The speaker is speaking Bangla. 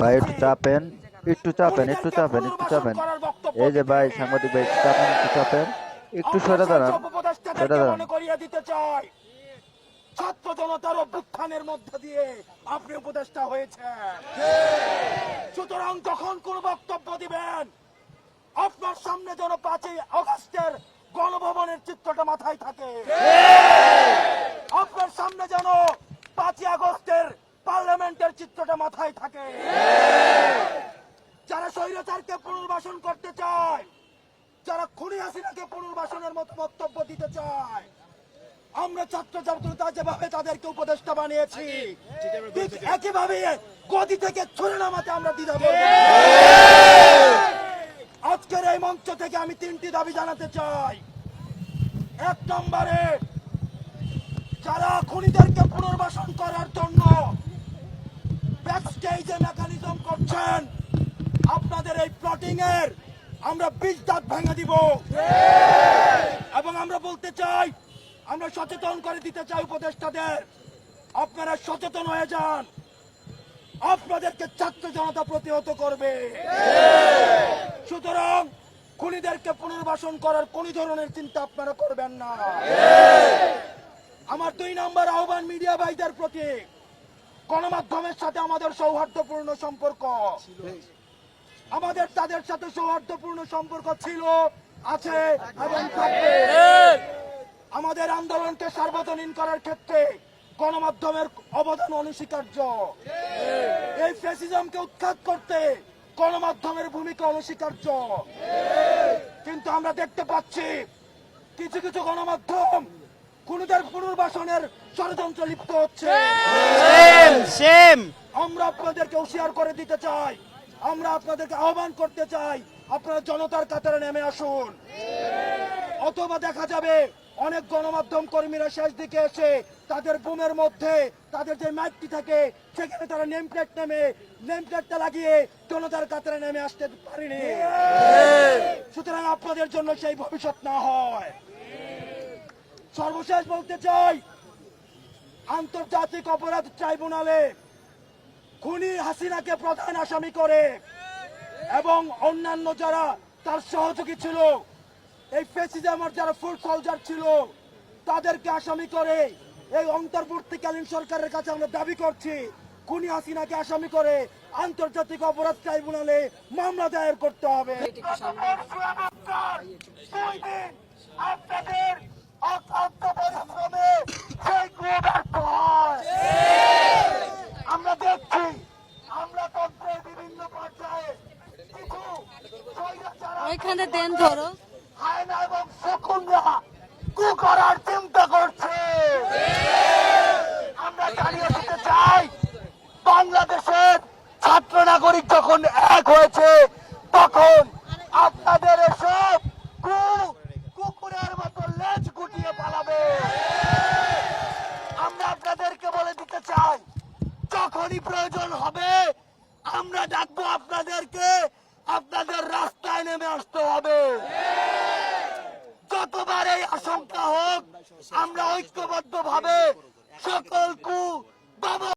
ভাই একটু চাপেন। একটু চাপেন একটু চাপেন একটু চাপেন। এই যে ভাই সাংবাদিক ভাই একটু চাপেন একটু চাপেন। একটু সরে দাঁড়ান সরে দাঁড়ান। করিয়ে দিতে চাই। ছাত্র জনতার অভ্যুত্থানের মধ্য দিয়ে আপনি উপদেষ্টা হয়েছেন। সুতরাং যখন কোন বক্তব্য দিবেন আপনার সামনে যেন পাঁচই আগস্টের গণভবনের চিত্রটা মাথায় থাকে আপনার সামনে যেন পাঁচই আগস্টের চিত্রটা মাথায় থাকে। যারা স্বৈরাচারকে পুনর্বাসন করতে চায়, যারা খুনি হাসিনাকে পুনর্বাসনের মতো বক্তব্য দিতে চায়, আমরা ছাত্র ছাত্রতা যেভাবে তাদেরকে উপদেষ্টা বানিয়েছি, ঠিক একইভাবে গদি থেকে ছুড়ে নামাতে আমরা দ্বিধা আজকের এই মঞ্চ থেকে আমি তিনটি দাবি জানাতে চাই। এক নম্বরে, যারা খুনিদেরকে করছেন আপনাদের এই প্লটিং এর আমরা বিষ দাঁত ভেঙে দিব। এবং আমরা বলতে চাই, আমরা সচেতন করে দিতে চাই উপদেষ্টাদের। আপনারা সচেতন হয়ে যান। আপনাদেরকে ছাত্র জনতা প্রতিহত করবে। সুতরাং খুনিদেরকে পুনর্বাসন করার কোন ধরনের চিন্তা আপনারা করবেন না। আমার দুই নম্বর আহ্বান মিডিয়া ভাইদের প্রতি। গণমাধ্যমের সাথে আমাদের সৌহার্দ্যপূর্ণ সম্পর্ক। আমাদের, তাদের সাথে সৌহার্দ্যপূর্ণ সম্পর্ক ছিল, আছে এবং থাকবে। আমাদের আন্দোলনকে সার্বজনীন করার ক্ষেত্রে গণমাধ্যমের অবদান অনস্বীকার্য। এই ফ্যাসিজমকে উৎখাত করতে গণমাধ্যমের ভূমিকা অনস্বীকার্য। কিন্তু আমরা দেখতে পাচ্ছি, কিছু কিছু গণমাধ্যম খুনিদের পুনর্বাসনের ষড়যন্ত্র লিপ্ত হচ্ছে? আমরা আপনাদেরকে হুঁশিয়ার করে দিতে চাই। আমরা আপনাদেরকে আহ্বান করতে চাই আপনারা জনতার কাতারে নেমে আসুন। অথবা দেখা যাবে অনেক গণমাধ্যম কর্মীরা শেষ দিকে এসে তাদের বুমের মধ্যে তাদের যে মাইকটি থাকে সেখানে তারা নেম প্লেট নেমে নেম প্লেটটা লাগিয়ে জনতার কাতারে নেমে আসতে পারেনি। সুতরাং আপনাদের জন্য সেই ভবিষ্যৎ না হয়। সর্বশেষ বলতে চাই আন্তর্জাতিক অপরাধ ট্রাইব্যুনালে খুনি হাসিনাকে প্রধান আসামি করে এবং অন্যান্য যারা তার সহযোগী ছিল এই ফেসিজামার যারা ফুল সোলজার ছিল তাদেরকে আসামি করে এই অন্তর্বর্তীকালীন সরকারের কাছে আমরা দাবি করছি খুনি হাসিনাকে আসামি করে আন্তর্জাতিক অপরাধ ট্রাইব্যুনালে মামলা দায়ের করতে হবে। আপনাদের অক্লান্ত পরিশ্রমে সেই গৃহ ব্যর্থ হয় আমরা দেখছি আমরা তন্ত্রের বিভিন্ন পর্যায়ে কিছু ওইখানে দেন ধরো। হায়না এবং শকুনরা কু করার চিন্তা করছে। আমরা জানিয়ে দিতে চাই বাংলাদেশের ছাত্র নাগরিক যখন এক হয়েছে তখন আপনাদের আমরা ডাকবো আপনাদেরকে, আপনাদের রাস্তায় নেমে আসতে হবে। যতবার এই আশঙ্কা হোক, আমরা ঐক্যবদ্ধ ভাবে সকল কু বাবা